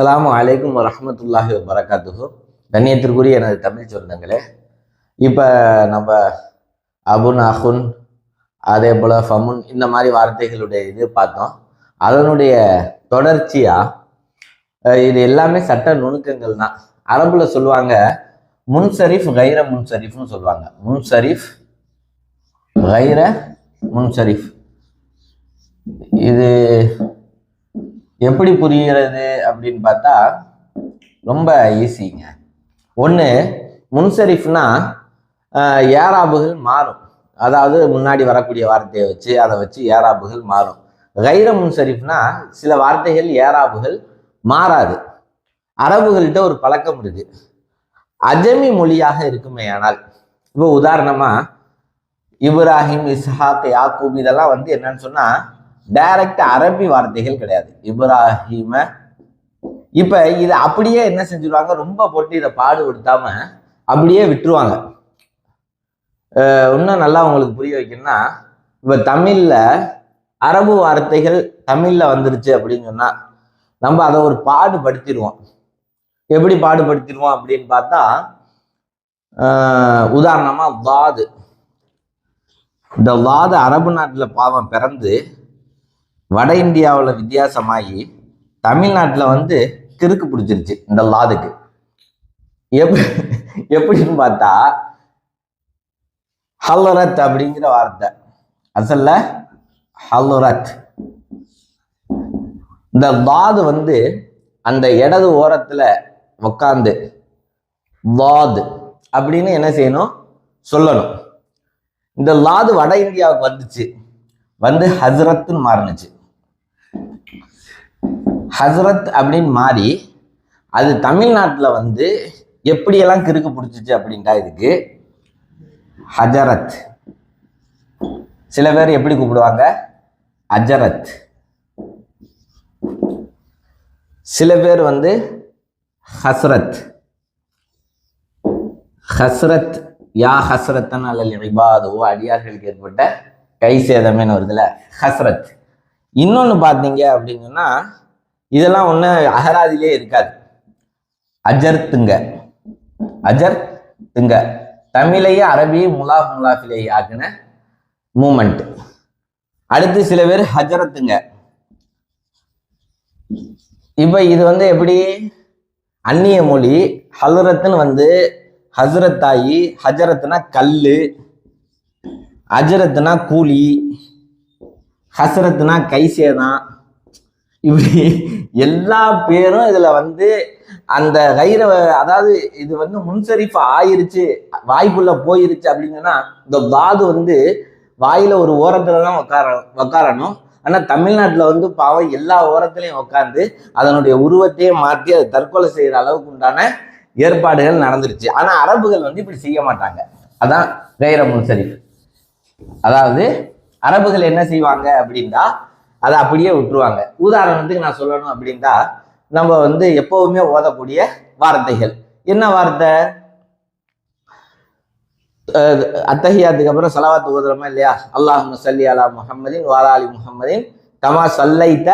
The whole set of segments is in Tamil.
அலாம் அலைக்கும் வரமத்துல்லாஹி வரகாத்துஹோ கண்ணியத்திற்குரிய எனது தமிழ் சொந்தங்களே இப்போ நம்ம அபுன் அஹுன் அதே போல் ஃபமுன் இந்த மாதிரி வார்த்தைகளுடைய இது பார்த்தோம். அதனுடைய தொடர்ச்சியாக இது எல்லாமே சட்ட நுணுக்கங்கள் தான். அரபில் சொல்லுவாங்க முன்சரிஃப் கைர முன்சரிஃப்னு சொல்லுவாங்க. முன்சரிஃப் கைர முன்சரிஃப். இது எப்படி புரிகிறது அப்படின்னு பார்த்தா ரொம்ப ஈஸிங்க ஒன்று முன்சரிஃப்னா ஏராபுகள் மாறும். அதாவது முன்னாடி வரக்கூடிய வார்த்தையை வச்சு அதை வச்சு ஏராபுகள் மாறும். கைர முன்சரிஃப்னா சில வார்த்தைகள் ஏராபுகள் மாறாது. அரபுகள்கிட்ட ஒரு பழக்கம் இருக்கு. அஜமி மொழியாக இருக்குமே ஆனால் இப்போ உதாரணமா இப்ராஹிம் இஸ்ஹாக் யாக்கூப் இதெல்லாம் வந்து என்னன்னு சொன்னா டைரக்ட் அரபி வார்த்தைகள் கிடையாது. இப்ராஹிம இப்ப இதை அப்படியே என்ன செஞ்சிருவாங்க? ரொம்ப போட்டு இதை பாடுபடுத்தாம அப்படியே விட்டுருவாங்க. அஹ் இன்னும் நல்லா உங்களுக்கு புரிய வைக்கணும்னா இப்ப தமிழ்ல அரபு வார்த்தைகள் தமிழ்ல வந்துருச்சு அப்படின்னு சொன்னா நம்ம அதை ஒரு பாடுபடுத்திடுவோம். எப்படி பாடுபடுத்திடுவோம் அப்படின்னு பார்த்தா உதாரணமா வாது. இந்த வாது அரபு நாட்டில் பாவம் பிறந்து வட இந்தியாவில் வித்தியாசமாகி தமிழ்நாட்டில் வந்து கிறுக்கு பிடிச்சிருச்சு இந்த லாதுக்கு. எப்படி எப்படின்னு பார்த்தா ஹல்லுரத் அப்படிங்கிற வார்த்தை. அசல்ல ஹல்லுரத். இந்த லாது வந்து அந்த இடது ஓரத்துல உக்காந்து லாது அப்படின்னு என்ன செய்யணும்? சொல்லணும். இந்த லாது வட இந்தியாவுக்கு வந்துச்சு. வந்து ஹசரத்துன்னு மாறுனுச்சு. ஹஸ்ரத் அப்படின்னு மாறி அது தமிழ்நாட்டில் வந்து எப்படியெல்லாம் கிறுக்கு பிடிச்சிச்சு அப்படின்ட்டா இதுக்கு ஹஜரத். சில பேர் எப்படி கூப்பிடுவாங்க? அஜரத். சில பேர் வந்து ஹஸ்ரத். ஹஸ்ரத் யா ஹஸ்ரத்தன் அல்லல் இபாதோ. அடியார்களுக்கு ஏற்பட்ட கை சேதமேன்னு வருதுல ஹஸ்ரத். இன்னொன்று பார்த்தீங்க அப்படின்னா இதெல்லாம் ஒன்று அகராதிலே இருக்காது. அஜர்த்துங்க. அஜர்த்துங்க. தமிழையே அரபியை முலாஃப் முலாஃபிலேயே ஆக்கின மூமெண்ட். அடுத்து சில பேர் ஹஜரத்துங்க. இப்போ இது வந்து எப்படி? அந்நிய மொழி ஹலுரத்துன்னு வந்து ஹஸ்ரத் ஆகி ஹஜரத்னா கல்லு அஜரத்னா கூலி ஹசரத்னா கைசேதான் இப்படி எல்லா பேரும் இதுல வந்து அந்த கைர அதாவது இது வந்து முன்சரிப்பு ஆயிருச்சு வாய்க்குள்ள போயிருச்சு அப்படிங்கன்னா இந்த பாது வந்து வாயில ஒரு ஓரத்துல தான் உட்கார உட்காரணும் ஆனா தமிழ்நாட்டுல வந்து பாவம் எல்லா ஓரத்துலயும் உட்காந்து அதனுடைய உருவத்தையே மாற்றி அதை தற்கொலை செய்யற அளவுக்கு உண்டான ஏற்பாடுகள் நடந்துருச்சு. ஆனா அரபுகள் வந்து இப்படி செய்ய மாட்டாங்க. அதான் கைர முன்சரிப்பு அதாவது அரபுகள் என்ன செய்வாங்க அப்படின்னா அதை அப்படியே விட்டுருவாங்க. உதாரணத்துக்கு நான் சொல்லணும் அப்படின்னா நம்ம வந்து எப்பவுமே ஓதக்கூடிய வார்த்தைகள். என்ன வார்த்தை? அஹ் அத்தஹியாத்துக்கு அப்புறம் சலவாத்து ஓதுறோமா இல்லையா? அல்லாஹ் சல்லி அலா முஹம்மதின் வாலாலி முஹம்மதின் கமா சல்லைத்த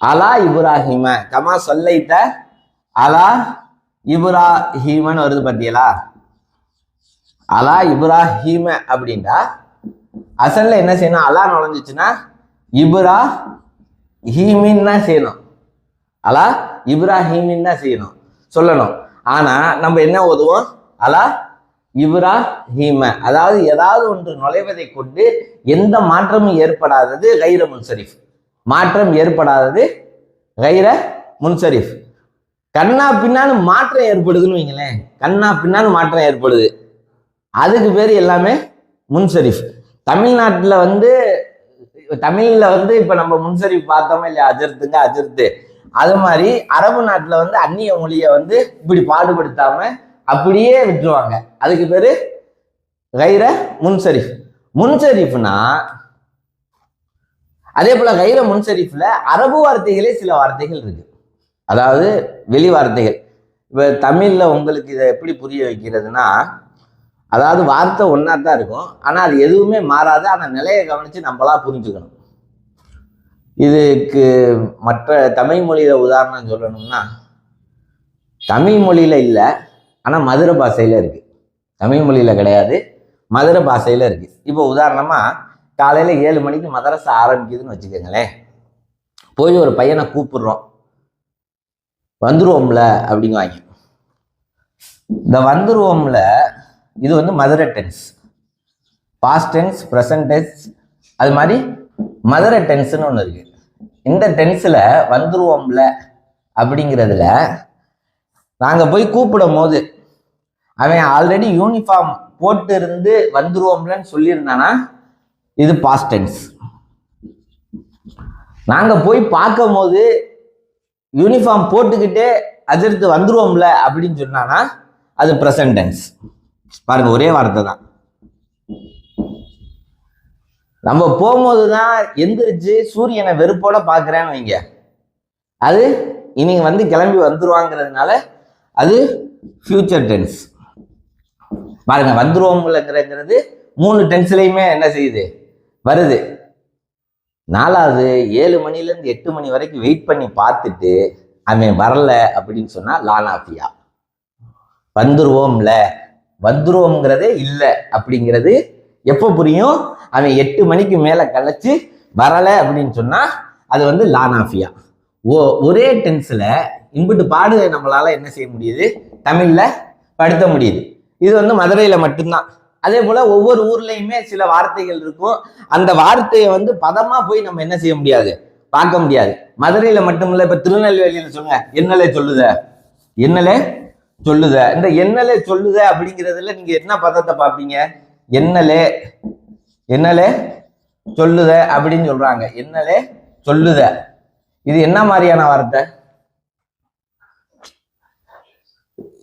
அலா இப்ராஹிம. கமா சல்லைத்த அலா இப்ராஹிமன்னு வருது பார்த்தீங்களா அலா இப்ராஹிம அப்படின்னா அசல்ல என்ன செய்யணும்? அலா நுழைஞ்சிச்சுன்னா இப்ரா ஹீமின் தான் செய்யணும். அலா இப்ராஹீமின் தான் செய்யணும். சொல்லணும். ஆனா நம்ம என்ன ஓதுவோம்? அலா இப்ரா ஹீம அதாவது ஏதாவது ஒன்று நுழைவதை கொண்டு எந்த மாற்றமும் ஏற்படாதது கைர முன்சரிஃப். மாற்றம் ஏற்படாதது கைர முன்சரிஃப். கண்ணா பின்னான்னு மாற்றம் ஏற்படுதுன்னு வைங்களேன். கண்ணா பின்னான்னு மாற்றம் ஏற்படுது. அதுக்கு பேர் எல்லாமே முன்சரிஃப். தமிழ்நாட்டில் வந்து தமிழில் வந்து இப்போ நம்ம முன்சரிஃப் பார்த்தோமா இல்லையா? அஜர்த்துங்க அஜர்த்து அது மாதிரி அரபு நாட்டில் வந்து அந்நிய மொழியை வந்து இப்படி பாடுபடுத்தாம அப்படியே விட்டுருவாங்க. அதுக்கு பேரு கைர முன்சரிஃப். முன்சரிஃப்னா அதே போல கைர முன்சரிஃப்ல அரபு வார்த்தைகளே சில வார்த்தைகள் இருக்கு. அதாவது வெளி வார்த்தைகள். இப்போ தமிழ்ல உங்களுக்கு இதை எப்படி புரிய வைக்கிறதுனா அதாவது வார்த்தை ஒன்றா தான் இருக்கும். ஆனால் அது எதுவுமே மாறாது. ஆனால் நிலையை கவனித்து நம்மளா புரிஞ்சுக்கணும். இதுக்கு மற்ற தமிழ் மொழியில் உதாரணம் சொல்லணும்னா தமிழ் மொழியில் இல்லை. ஆனால் மதுரை பாஷையில் இருக்குது தமிழ் மொழியில் கிடையாது. மதுரை பாஷையில் இருக்குது இப்போ உதாரணமாக காலையில் ஏழு மணிக்கு மதரசை ஆரம்பிக்குதுன்னு வச்சுக்கோங்களேன். போய் ஒரு பையனை கூப்பிடுறோம். வந்துருவோம்ல அப்படிங்குவாங்க. இந்த வந்துருவோம்ல இது வந்து Madurai tense. Past tense present tense அது மாதிரி மதுரை டென்ஸ்னு ஒன்று இருக்கு. இந்த டென்ஸில் வந்துருவோம்ல அப்படிங்கிறதுல நாங்கள் போய் கூப்பிடும் போது அவன் ஆல்ரெடி யூனிஃபார்ம் போட்டு இருந்து வந்துருவோம்லன்னு சொல்லியிருந்தானா? இது பாஸ்ட் டென்ஸ் நாங்கள் போய் பார்க்கும் போது யூனிஃபார்ம் போட்டுக்கிட்டே அதிர்த்து வந்துருவோம்ல அப்படின்னு சொன்னானா? அது ப்ரெசன்ட் டென்ஸ் பாருங்க ஒரே வார்த்தை தான் நம்ம போகும்போது தான் எந்திரிச்சு சூரியனை வெறுப்போட பார்க்குறேன்னு வைங்க. அது இனி வந்து கிளம்பி வந்துருவாங்கிறதுனால அது ஃபியூச்சர் டென்ஸ் பாருங்க வந்துருவோம்லங்கிறது மூணு டென்ஸ்லையுமே என்ன செய்யுது? வருது. நாலாவது ஏழு மணிலேருந்து எட்டு மணி வரைக்கும் வெயிட் பண்ணி பார்த்துட்டு அவன் வரல அப்படின்னு சொன்னால் லானாஃபியா வந்துருவோம்ல. வந்துருவோங்கிறதே இல்லை அப்படிங்கிறது எப்போ புரியும்? அவன் எட்டு மணிக்கு மேலே கழிச்சு வரலை அப்படின்னு சொன்னால் அது வந்து லானாஃபியா ஓ ஒரே டென்ஸில் இம்புட்டு பாடு நம்மளால் என்ன செய்ய முடியுது? தமிழில் படுத்த முடியுது. இது வந்து மதுரையில் மட்டும்தான். அதே போல் ஒவ்வொரு ஊர்லேயுமே சில வார்த்தைகள் இருக்கும். அந்த வார்த்தையை வந்து பதமாக போய் நம்ம என்ன செய்ய முடியாது? பார்க்க முடியாது. மதுரையில் மட்டும் இல்லை இப்போ திருநெல்வேலியில் சொல்லுங்க. என்னலே சொல்லுத? என்னலே? சொல்லுத. இந்த என்னலே சொல்லுத அப்படிங்கிறதுல நீங்க என்ன பதத்தை பார்ப்பீங்க? என்னலே என்னலே சொல்லுத அப்படின்னு சொல்றாங்க. என்னலே சொல்லுத. இது என்ன மாதிரியான வார்த்தை?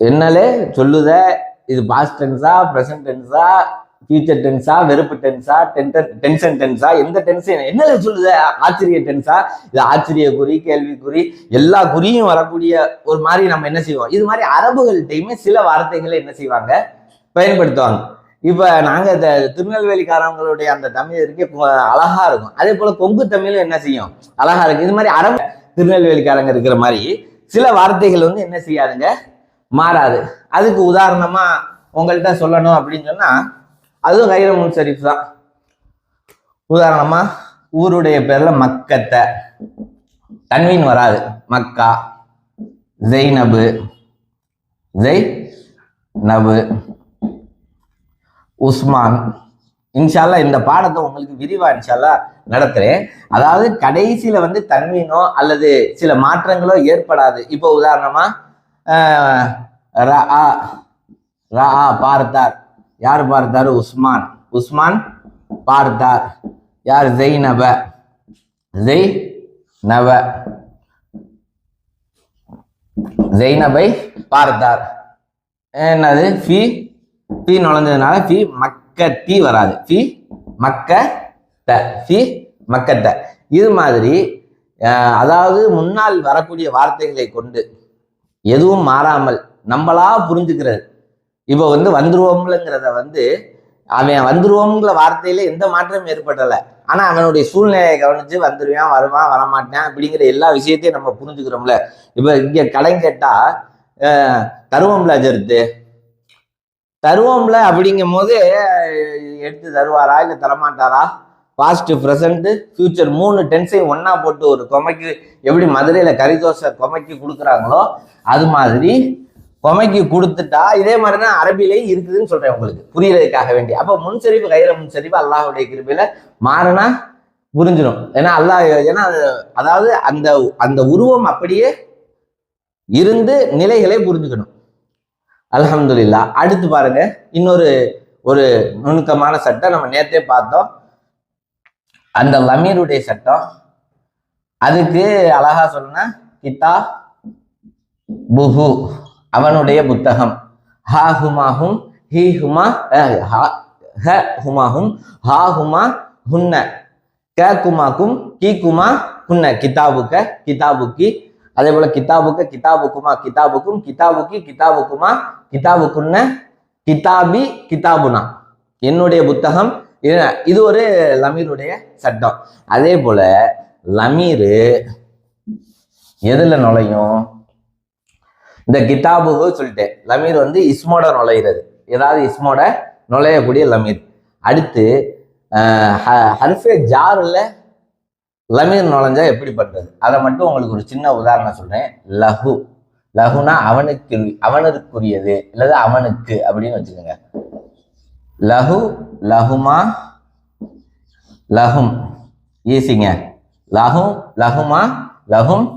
என்னலே சொல்லுத. இது பாஸ்ட் டென்ஸா ப்ரெசன்ட் டென்ஸா ஃபியூச்சர் டென்ஸா வெறுப்பு டென்ஸா டென்ஷன் டென்ஸா எந்த டென்ஷன் என்ன சொல்லுது? ஆச்சரிய டென்ஸா இது ஆச்சரிய குறி கேள்விக்குறி எல்லா குறியும் வரக்கூடிய ஒரு மாதிரி நம்ம என்ன செய்வோம்? இது மாதிரி அரபுகள்கிட்டையுமே சில வார்த்தைகளை என்ன செய்வாங்க? பயன்படுத்துவாங்க. இப்போ நாங்க இந்த திருநெல்வேலிக்காரங்களுடைய அந்த தமிழ் இருக்கே அழகா இருக்கும். அதே போல கொங்கு தமிழும் என்ன செய்யும்? அழகா இருக்கு இது மாதிரி அரபு திருநெல்வேலிக்காரங்க இருக்கிற மாதிரி சில வார்த்தைகள் வந்து என்ன செய்யாதுங்க? மாறாது. அதுக்கு உதாரணமா உங்கள்கிட்ட சொல்லணும் அப்படின்னு சொன்னா அதுவும் கைர முன்சரிஃப் தான். உதாரணமா ஊருடைய பேர்ல மக்கத்தை. தன்வீன் வராது. மக்கா ஜெய்னபு ஜெய் நபு உஸ்மான். இன்ஷால்லா இந்த பாடத்தை உங்களுக்கு விரிவா இன்ஷால்லா நடத்துறேன். அதாவது கடைசியில வந்து தன்வீனோ அல்லது சில மாற்றங்களோ ஏற்படாது. இப்போ உதாரணமா ஆஹ், பார்த்தார். யார் பார்த்தார்? உஸ்மான். உஸ்மான் பார்த்தார். யார்? ஜெய் நப ஜெய் நப ஜெய்னபை பார்த்தார். என்னது? ஃபி ஃபி நுழைஞ்சதுனால ஃபி தீ வராது. ஃபி மக்க த ஃபி மக்கத்த. இது மாதிரி அதாவது முன்னால் வரக்கூடிய வார்த்தைகளை கொண்டு எதுவும் மாறாமல் நம்மளா புரிஞ்சுக்கிறது. இப்போ வந்து வந்துருவோம்லங்கிறத வந்து அவன் வந்துருவோங்கிற வார்த்தையில எந்த மாற்றமும் ஏற்படலை. ஆனால் அவனுடைய சூழ்நிலையை கவனிச்சு வந்துருவான் வருவான் வரமாட்டான் அப்படிங்கிற எல்லா விஷயத்தையும் நம்ம புரிஞ்சுக்கிறோம்ல. இப்போ இங்கே கடன் கேட்டால் தருவோம்ல அஜர்த்து. தருவோம்ல அப்படிங்கும் போது எடுத்து தருவாரா இல்லை தரமாட்டாரா? பாஸ்ட் ப்ரெசண்ட்டு ஃபியூச்சர் மூணு டென்ஸையும் ஒன்றா போட்டு ஒரு கொமைக்கு எப்படி மதுரையில் கறி தோசை கொமைக்கு கொடுக்குறாங்களோ அது மாதிரி கொமைக்கு கொடுத்துட்டா இதே மாதிரி தான் அரபிலையும் இருக்குதுன்னு சொல்றேன் உங்களுக்கு. புரியறதுக்காக வேண்டி. அப்போ முன்சரிப்பு கையில முன்சரிப்பு அல்லாஹுடைய கிருபையில மாறினா புரிஞ்சிடும் ஏன்னா அல்லாஹ் ஏன்னா அது- அதாவது அந்த அந்த உருவம் அப்படியே இருந்து நிலைகளை புரிஞ்சுக்கணும். அலமதுல்லா அடுத்து பாருங்க. இன்னொரு ஒரு நுணுக்கமான சட்டம் நம்ம நேத்தே பார்த்தோம். அந்த லமீருடைய சட்டம். அதுக்கு அழகா சொல்லணும்னா கித்தா புஹு. அவனுடைய புத்தகம். ஹா ஹுமாஹும் ஹி ஹுமா ஹா- ஹ ஹுமாஹும் ஹா ஹுமா ஹுன்ன. க குமாக்கும் கி குமா ஹுன்ன கிதாபுக்க கிதாபுக்கி. அதே போல கிதாபுக்க கிதாபுக்குமா கிதாபுக்கும் கிதாபுக்கி கிதாபுக்குமா கிதாபுக்குன்ன கிதாபி கிதாபுனா என்னுடைய புத்தகம். இது இது ஒரு லமீருடைய சட்டம். அதே போல லமீரு எதுல நுழையும்? இந்த கிதாபுகு சொல்லிட்டேன். லமீர் வந்து இஸ்மோட நுழையிறது. ஏதாவது இஸ்மோட நுழையக்கூடிய லமீர். அடுத்து ஆஹ், ஹர்ஃபே ஜாரில் லமீர் நுழைஞ்சா எப்படி பண்றது? அதை மட்டும் உங்களுக்கு ஒரு சின்ன உதாரணம் சொல்கிறேன் லஹு. லகுனா அவனுக்கு அவனுக்குரியது அல்லது அவனுக்கு அப்படின்னு வச்சுக்கோங்க. லஹு லஹுமா லஹும். ஈஸிங்க. லஹும் லஹுமா லஹும்.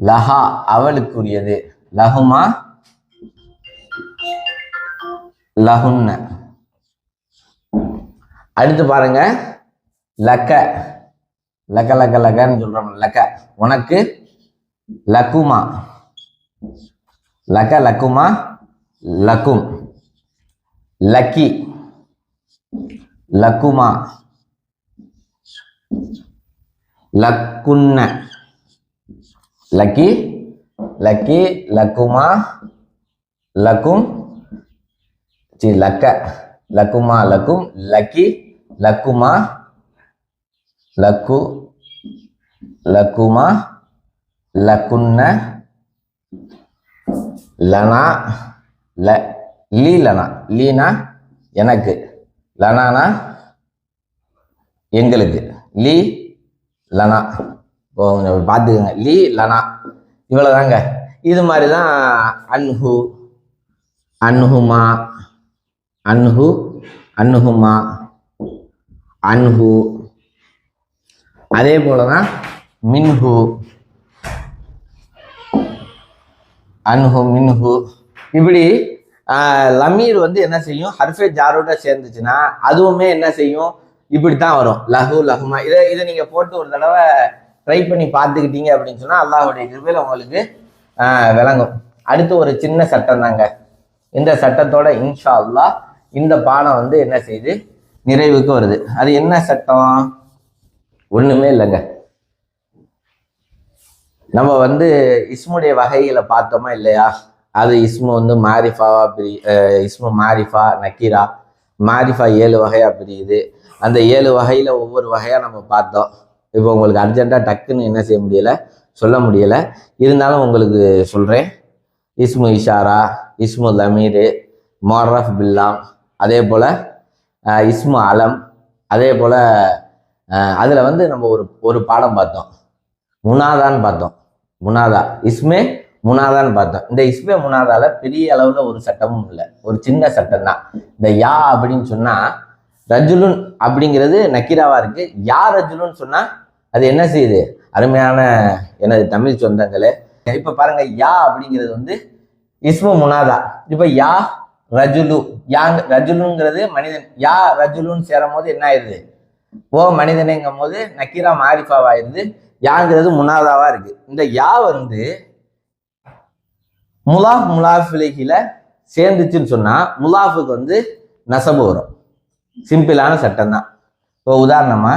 லஹா அவளுக்குரியது லஹுமா லஹுன்ன. அடுத்து பாருங்க லக்க. லக்க லக்க லக்கன்னு சொல்றோம். லக்க. உனக்கு லக்குமா? லக்க லக்குமா? லக்கும். லக்கி. லக்குமா? லக்குன்ன. லக்கி. லக்கி லக்குமா லக்கும் சி லக்க லக்குமா லக்கும் லக்கி லக்குமா லக்கு லக்குமா லக்குன்ன லனா ல லீ லனா லீனா எனக்கு லனானா எங்களுக்கு லீ லனா இப்போ கொஞ்சம் பார்த்துக்கோங்க லீ லனா இவ்வளோதாங்க இது மாதிரி தான் அன்ஹு அன்ஹுமா அன்ஹு அன்ஹுமா அன்ஹு. அதே போல தான் மின்ஹு அன்ஹு மின்ஹு. இப்படி லமீர் வந்து என்ன செய்யும்? ஹர்ஃபே ஜாரோட சேர்ந்துச்சுன்னா அதுவுமே என்ன செய்யும்? இப்படி தான் வரும். லஹு லஹுமா. இதை இதை நீங்கள் போட்டு ஒரு தடவை ட்ரை பண்ணி பார்த்துக்கிட்டீங்க அப்படின்னு சொன்னால் அல்லாஹுடைய கிருபையில் உங்களுக்கு விளங்கும். அடுத்து ஒரு சின்ன சட்டம் தாங்க. இந்த சட்டத்தோட இன்ஷா அல்லா இந்த பாடம் வந்து என்ன செய்யுது நிறைவுக்கு வருது. அது என்ன சட்டம்? ஒன்றுமே இல்லைங்க. நம்ம வந்து இஸ்முடைய வகைகளை பார்த்தோமா இல்லையா? அது இஸ்மு வந்து மாரிஃபாவா பிரி இஸ்மு மாரிஃபா நக்கீரா. மாரிஃபா ஏழு வகையா பிரியுது. அந்த ஏழு வகையில ஒவ்வொரு வகையா நம்ம பார்த்தோம். இப்போ உங்களுக்கு அர்ஜென்ட்டாக டக்குன்னு என்ன செய்ய முடியலை சொல்ல முடியலை. இருந்தாலும் உங்களுக்கு சொல்கிறேன் இஸ்மு இஷாரா இஸ்மு லமீரு மொரஃப் பில்லாம் அதே போல் இஸ்மு அலம் அதே போல் அதில் வந்து நம்ம ஒரு ஒரு பாடம் பார்த்தோம். முனாதான்னு பார்த்தோம். முனாதா. இஸ்மே முனாதான்னு பார்த்தோம். இந்த இஸ்மே முனாதால பெரிய அளவில் ஒரு சட்டமும் இல்லை. ஒரு சின்ன சட்டம் தான். இந்த யா அப்படின்னு சொன்னால் ரஜுலுன் அப்படிங்கிறது நக்கீராவாக இருக்குது யா ரஜுலுன்னு சொன்னால் அது என்ன செய்யுது? அருமையான எனது தமிழ் சொந்தங்களே இப்போ பாருங்க யா அப்படிங்கிறது வந்து இஸ்மு முனாதா. இப்போ யா ரஜுலு யாங் ரஜுலுங்கிறது மனிதன். யா ரஜுலுன்னு சேரும் போது என்ன ஆயிருது ஓ மனிதனேங்கும் போது நக்கீரா மாரிஃபாவாயிருது யாங்கிறது முனாதாவா இருக்கு. இந்த யா வந்து முலாஃப் முலாஃபிலைகில சேர்ந்துச்சுன்னு சொன்னா முலாஃபுக்கு வந்து நசபு வரும். சிம்பிளான சட்டம் தான் இப்போ உதாரணமா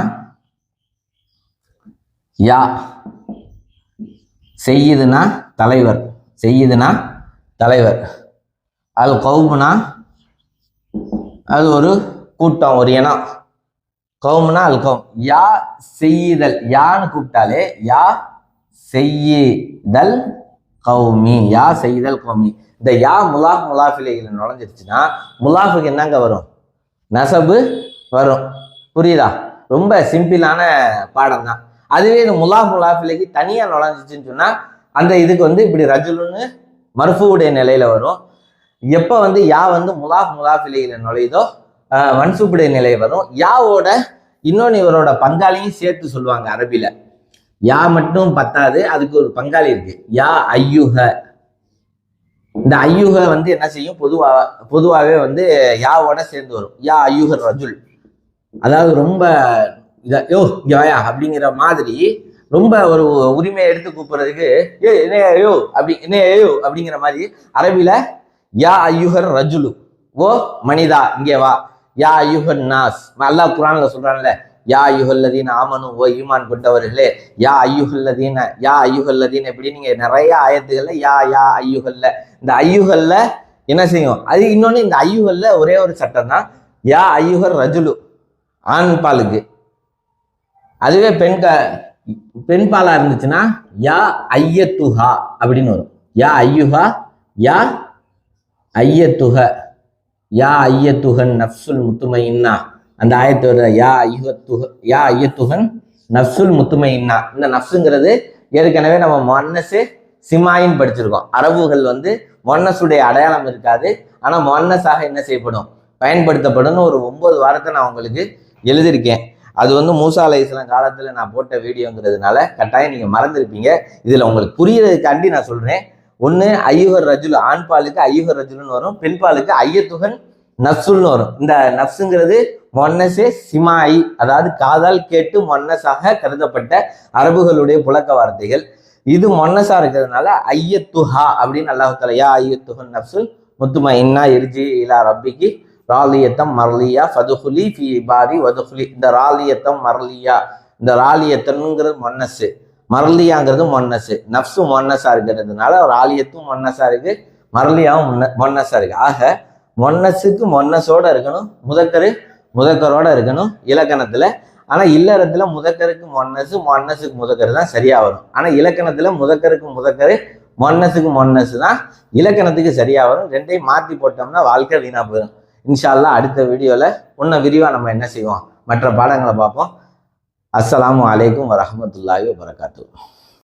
யா. செய்யுதுனா தலைவர். செய்யுதுனா தலைவர். அது கவுமுனா அது ஒரு கூட்டம் ஒரு இனம். கவும்னா அல் கவும் யா செய்யுதல். யான்னு கூப்பிட்டாலே யா செய்யுதல் கௌமி யா செய்தல் கௌமி இந்த யா முலாஃப் முலாஃபிலைகள் நுழைஞ்சிருச்சுன்னா முலாஃபுக்கு என்னங்க வரும்? நெசபு வரும். புரியுதா? ரொம்ப சிம்பிளான பாடம் தான் அதுவே இந்த முலாஃப் முலாஃபிலைக்கு தனியாக நுழைஞ்சிச்சுன்னு சொன்னால் அந்த இதுக்கு வந்து இப்படி ரஜுலுன்னு மர்ஃபூவுடைய நிலையில வரும். எப்போ வந்து யா வந்து முலாஃப் முலாஃபிலையில் நுழையுதோ மன்சூப்புடைய நிலை வரும். யாவோட இன்னொன்று இவரோட பங்காளியும் சேர்த்து சொல்லுவாங்க அரபியில். யா மட்டும் பத்தாது அதுக்கு ஒரு பங்காளி இருக்கு. யா ஐயுக. இந்த ஐயுக வந்து என்ன செய்யும்? பொதுவா பொதுவாகவே வந்து யாவோட சேர்ந்து வரும். யா ஐயுகர் ரஜுல். அதாவது ரொம்ப இதை யோ இங்க அப்படிங்கிற மாதிரி ரொம்ப ஒரு உரிமையை எடுத்து கூப்பிடுறதுக்கு ஏ என்ன யோ அப்படி என்ன யோ அப்படிங்கிற மாதிரி அரபில யா ஐயுகர் ரஜுலு. ஓ மனிதா இங்கே வா. யா ஐயுகன் நாஸ். அல்லாஹ் குரான்ல சொல்றான்ல யா ஐயுகல்லதீன் ஆமனு ஓ ஈமான் கொண்டவர்களே யா ஐயுகல்லதீன யா ஐயுகல்லதீன் இப்படி நீங்க நிறைய ஆயத்துகள்ல யா யா ஐயுகல்ல இந்த ஐயுகல்ல என்ன செய்யும்? அது இன்னொன்னு இந்த ஐயுகல்ல ஒரே ஒரு சட்டம் தான் யா ஐயுகர் ரஜுலு. ஆண் பாலுக்கு. அதுவே பெண் க பெண் பாலா இருந்துச்சுன்னா யா ஐயத்துஹா அப்படின்னு வரும். யா ஐயுஹா யா ஐயத்துஹ. யா ஐயத்துகன் நஃப்சுல் முத்துமையின்னா அந்த ஆயத்தோட யா ஐயத்துக யா ஐயத்துகன் நஃப்சுல் முத்துமையின்னா. இந்த நஃப்ஸுங்கிறது ஏற்கனவே நம்ம மொன்னஸு சிமாயின் படிச்சிருக்கோம். அரபுகள் வந்து மொன்னஸுடைய அடையாளம் இருக்காது. ஆனால் மொன்னஸாக என்ன செய்யப்படும்? பயன்படுத்தப்படும்னு ஒரு ஒன்பது வாரத்தை நான் உங்களுக்கு எழுதியிருக்கேன். அது வந்து மூசா அலை காலத்தில் நான் போட்ட வீடியோங்கிறதுனால கட்டாயம் நீங்கள் மறந்துருப்பீங்க. இதில் உங்களுக்கு புரியறதுக்காண்டி நான் சொல்கிறேன் ஒன்று ஐயுகர் ரஜுல் ஆண் பாலுக்கு ஐயுகர் ரஜுலுன்னு வரும் பெண் பாலுக்கு ஐயத்துகன் நப்சுல்னு வரும். இந்த நப்சுங்கிறது மொன்னசே சிமாயி அதாவது காதால் கேட்டு மொன்னஸாக கருதப்பட்ட அரபுகளுடைய புழக்க வார்த்தைகள். இது மொன்னஸா இருக்கிறதுனால ஐயத்துஹா அப்படின்னு அல்லாஹால யா ஐயத்துஹன் நப்சுல் முத்துமா இன்னா இருஜி இலா ரப்பிக்கு ராலியத்தம் மரலியா ஃபதுஹுலி ஃபி பாரி வதுஹுலி இந்த ராலியத்தம் மரலியா. இந்த ராலியத்தனுங்கிறது மொன்னஸு மரலியாங்கிறது மொன்னஸு நஃப்ஸும் மொன்னஸா இருக்கிறதுனால ராலியத்தும் மொன்னஸா இருக்கு. மரலியாவும் முன்ன இருக்கு. ஆக மொன்னஸுக்கு மொன்னஸோட இருக்கணும். முதக்கரு முதக்கரோட இருக்கணும். இலக்கணத்துல. ஆனா இல்லறத்துல முதக்கருக்கு மொன்னசு மொன்னஸுக்கு முதக்கரு தான் சரியா வரும். ஆனா இலக்கணத்துல முதக்கருக்கு முதக்கரு மொன்னஸுக்கு மொன்னசு தான் இலக்கணத்துக்கு சரியா வரும். ரெண்டையும் மாத்தி போட்டோம்னா வாழ்க்கை வீணா போயிடும். இன்ஷால்லா அடுத்த வீடியோவில் இன்னும் விரிவாக நம்ம என்ன செய்வோம்? மற்ற பாடங்களை பார்ப்போம். அஸ்லாம் அலைக்கும் வரமத்துல்லாஹி வரகாத்து